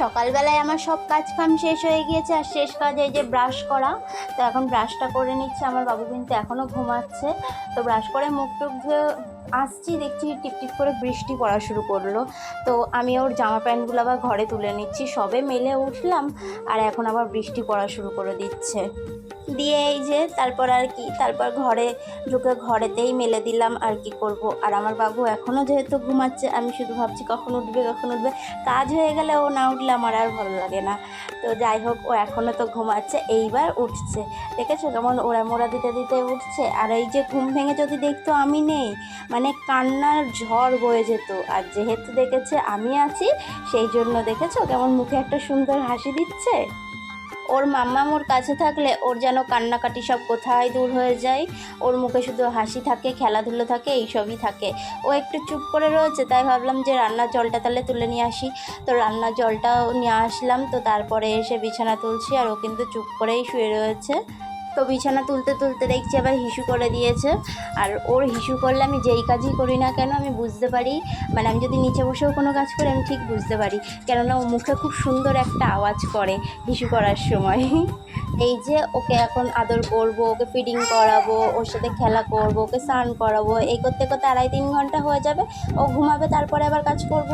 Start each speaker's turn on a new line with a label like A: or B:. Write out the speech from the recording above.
A: সকালবেলায় আমার সব কাজ কাম শেষ হয়ে গিয়েছে, আর শেষ কাজ এই যে ব্রাশ করা, তো এখন ব্রাশটা করে নিচ্ছে। আমার বাবু কিন্তু এখনও ঘুমাচ্ছে। তো ব্রাশ করে মুখ টুক ধুয়ে আসছি, দেখছি টিপ টিপ করে বৃষ্টি পড়া শুরু করল। তো আমি ওর জামা প্যান্টগুলো আবার ঘরে তুলে নিচ্ছি, সবে মেলে উঠলাম আর এখন আবার বৃষ্টি পড়া শুরু করে দিচ্ছে। দিয়ে এই যে তারপর আর কি, তারপর ঘরে ঢুকে ঘরেতেই মেলে দিলাম আর কি করব। আর আমার বাবু এখনও যেহেতু ঘুমাচ্ছে, আমি শুধু ভাবছি কখন উঠবে কখন উঠবে। কাজ হয়ে গেলে ও না উঠলে আমার আর ভালো লাগে না। তো যাই হোক, ও এখনও তো ঘুমাচ্ছে, এইবার উঠছে। দেখেছ কেমন ওরা মোড়া দিতে দিতে উঠছে? আর এই যে ঘুম ভেঙে যদি দেখতো আমি নেই মানে কান্নার ঝড় বয়ে যেত। আর যেহেতু দেখেছে আমি আছি, সেই জন্য দেখেছ কেমন মুখে একটা সুন্দর হাসি দিচ্ছে? ওর মাম্মা ওর কাছে থাকলে ওর যেন কান্নাকাটি সব কোথায় দূর হয়ে যায়। ওর মুখে শুধু হাসি থাকে, খেলাধুলো থাকে, এইসবই থাকে। ও একটু চুপ করে রয়েছে, তাই ভাবলাম যে রান্নার জলটা তাহলে তুলে নিয়ে আসি। তো রান্নার জলটাও নিয়ে আসলাম, তো তারপরে এসে বিছানা তুলছি আর ও কিন্তু চুপ করেই শুয়ে রয়েছে। তো বিছানা তুলতে তুলতে দেখছি আবার হিসু করে দিয়েছে। আর ওর হিসু করলে আমি যেই কাজই করি না কেন আমি বুঝতে পারি মানে আমি যদি নিচে বসেও কোনো কাজ করি, আমি ঠিক বুঝতে পারি। কেননা ও মুখে খুব সুন্দর একটা আওয়াজ করে হিসু করার সময়। এই যে ওকে এখন আদর করব, ওকে ফিডিং করাবো, ওর সাথে খেলা করব, ওকে স্নান করাবো, এই করতে করতে আড়াই তিন ঘণ্টা হয়ে যাবে, ও ঘুমাবে, তারপরে আবার কাজ করব।